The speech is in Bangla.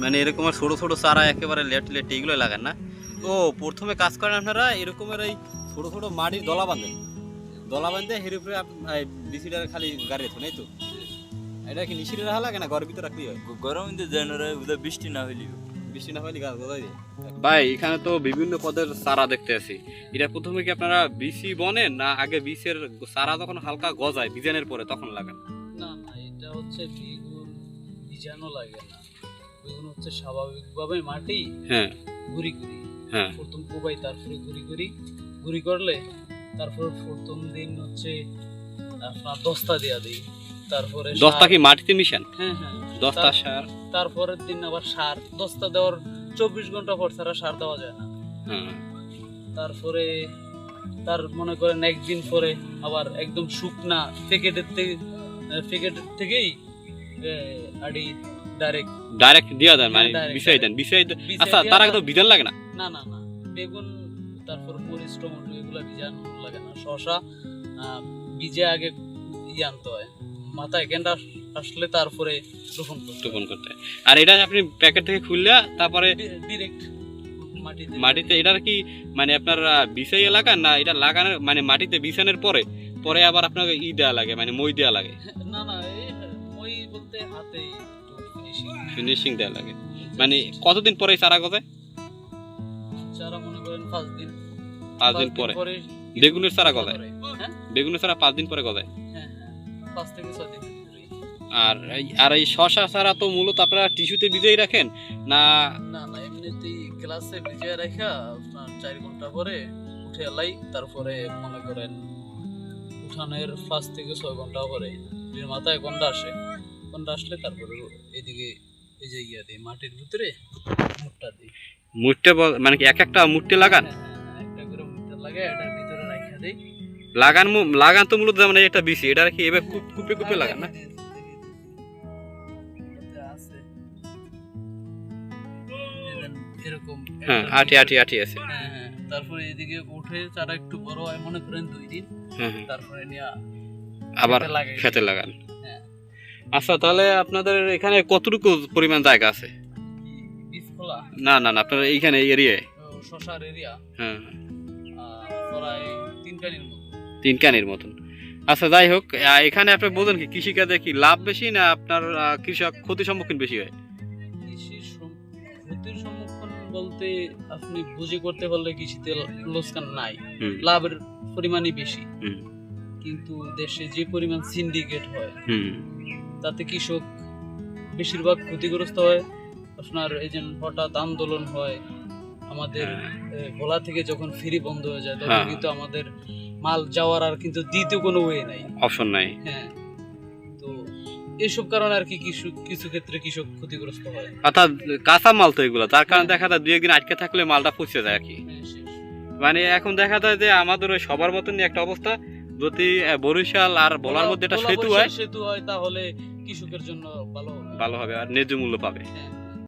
মানে এরকম ছোট ছোট চারা একেবারে লেট লেট এইগুলো লাগান না। ও প্রথমে কাজ করেন আপনারা এরকমের এই ছোট ছোট মাটির দলা বাঁধেন। দলা বাঁধতে হের উপরে বিসিটার খালি গাড়ি রেখো নাই তো? এটা কি নিশিরে রাখা লাগে না ঘরের ভিতরে রাখলি হয়? গরম দিন জানুয়ারি বৃষ্টি না হইলেও বৃষ্টি না হলে গাছ গজাই যায় ভাই এখানে তো বিভিন্ন পদের চারা দেখতে আছি। এটা প্রথমে কি আপনারা বিসি বনেন না আগে বিসের চারা যখন হালকা গজায় বিজানের পরে তখন লাগান? না না এটা হচ্ছে বেগুন বীজাণু লাগে না। বেগুন হচ্ছে স্বাভাবিকভাবে মাটি হ্যাঁ। গুড়ি গুড়ি হ্যাঁ। প্রথম কোবাই তারপরে গুড়ি গুড়ি গুড়ি করলে তারপর প্রথম দিন হচ্ছে আপনার দস্তা দেওয়া দিই। তারপরে দশটা কি মাটিতে মিশান? হ্যাঁ হ্যাঁ। দশটা সার। তারপরের দিন আবার সার। দস্তা দেওয়ার চব্বিশ ঘণ্টা পর ছাড়া সার দেওয়া যায় না। হ্যাঁ। তারপরে তার মনে করেন একদিন পরে আবার একদম শুকনা প্যাকেটের থেকে প্যাকেটের থেকেই আড়ি ডাইরেক্ট ডাইরেক্ট দিয়া দেন মানে হ্যাঁ, বিষয় দেন বিষয় আচ্ছা তার আগে তো বিধান লাগে না? না না না। বেগুন তারপর মরিচ টমেটো এগুলা বীজান লাগে না শশা বীজে আগে আনতে হয়। মাথায় গেন্ডা আসলে তারপরে রোপণ করতে রোপণ করতে আর এটা আপনি প্যাকেট থেকে খুললে তারপরে ডিরেক্ট মাটিতে। মাটিতে এটার কি মানে আপনার বিষয় এলাকা না এটা লাগানোর মানে মাটিতে বিছানোর পরে পরে আবার আপনাকে ই দেওয়া লাগে মানে মই দেওয়া লাগে? না না বলতে হাতে ফিনিশিং দেওয়া লাগে। মানে কতদিন পরে চারা গজায় যারা মনে করেন পাঁচ দিন। পাঁচ দিন পরে। বেগুনের চারা গজায়? হ্যাঁ। বেগুনের চারা পাঁচ দিন পরে গজায়? হ্যাঁ হ্যাঁ। পাঁচ থেকে ছয় দিন আর আর এই শশা চারা তো মূলত আপনারা টিস্যুতে ভিজেই রাখেন? না না না এমনিতেই গ্লাসে ভিজিয়ে রাখা আপনার চার ঘণ্টা পরে উঠে এলাই তারপরে মনে করেন উঠানের পাঁচ থেকে ছয় ঘণ্টা পরে। মাথায় গন্ডা আসে। আসলে তারপরে এদিকে এই যে ইয়া দিই মাটির ভিতরে মুটটা দিই মুটে বল- মানে কি এক একটা মুটে লাগান হ্যাঁ, হ্যাঁ, হ্যাঁ, একটা করে মুটটা লাগে এটার ভিতরে রাখা দিই লাগান লাগান তো মূলত যেমন এই একটা বিসি এটা কি এবার কুপ- কুপে কুপে হ্যাঁ, লাগান না এরকম হ্যাঁ আটি আটি আটি আছে হ্যাঁ হ্যাঁ তারপরে এদিকে উঠে চারা একটু বড় হয় মনে করেন দুই দিন হ্যাঁ হ্যাঁ তারপরে নিয়ে আবার খেতে লাগান হ্যাঁ। আচ্ছা তাহলে আপনাদের এখানে কতটুকু পরিমাণ জায়গা আছে? না না না আপনার এইখানে এই এরিয়ায়? শশার এরিয়া? হ্যাঁ। প্রায় তিন কানির মতো। তিন কানির মতন। আচ্ছা যাই হোক এখানে আপনি বোঝেন কি কৃষিকাজে কি লাভ বেশি না আপনার কৃষক ক্ষতি সম্মুখীন বেশি হয়? ক্ষতির সম্মুখীন বলতে আপনি বুঝে করতে পারলে কৃষিতে লোকসান নাই। লাভের পরিমাণই বেশি। কিন্তু দেশে যে পরিমাণ সিন্ডিকেট হয় তাতে কৃষক বেশিরভাগ ক্ষতিগ্রস্ত হয়। আপনার এই যে হঠাৎ আন্দোলন হয় আমাদের ভোলা থেকে যখন ফ্রি বন্ধ হয়ে যায় তখন হ্যাঁ। কিন্তু আমাদের মাল যাওয়ার আর কিন্তু দ্বিতীয় কোনো ওয়ে নাই। অপশন নাই। হ্যাঁ। তো এইসব কারণে আর কি কিছু কিছু ক্ষেত্রে কৃষক ক্ষতিগ্রস্ত হয়। অর্থাৎ কাঁচা মাল তো এগুলো তার কারণে দেখা যায় দুই একদিন আটকে থাকলে মালটা পচে যায় আর কি। হ্যাঁ, মানে এখন দেখা যায় যে আমাদের ওই সবার মতনই একটা অবস্থা। যদি বরিশাল আর বলার মধ্যে একটা সেতু হয় সেতু হয় তাহলে কৃষকের জন্য ভালো হবে। ভালো হবে আর ন্যায্য মূল্য পাবে। হ্যাঁ।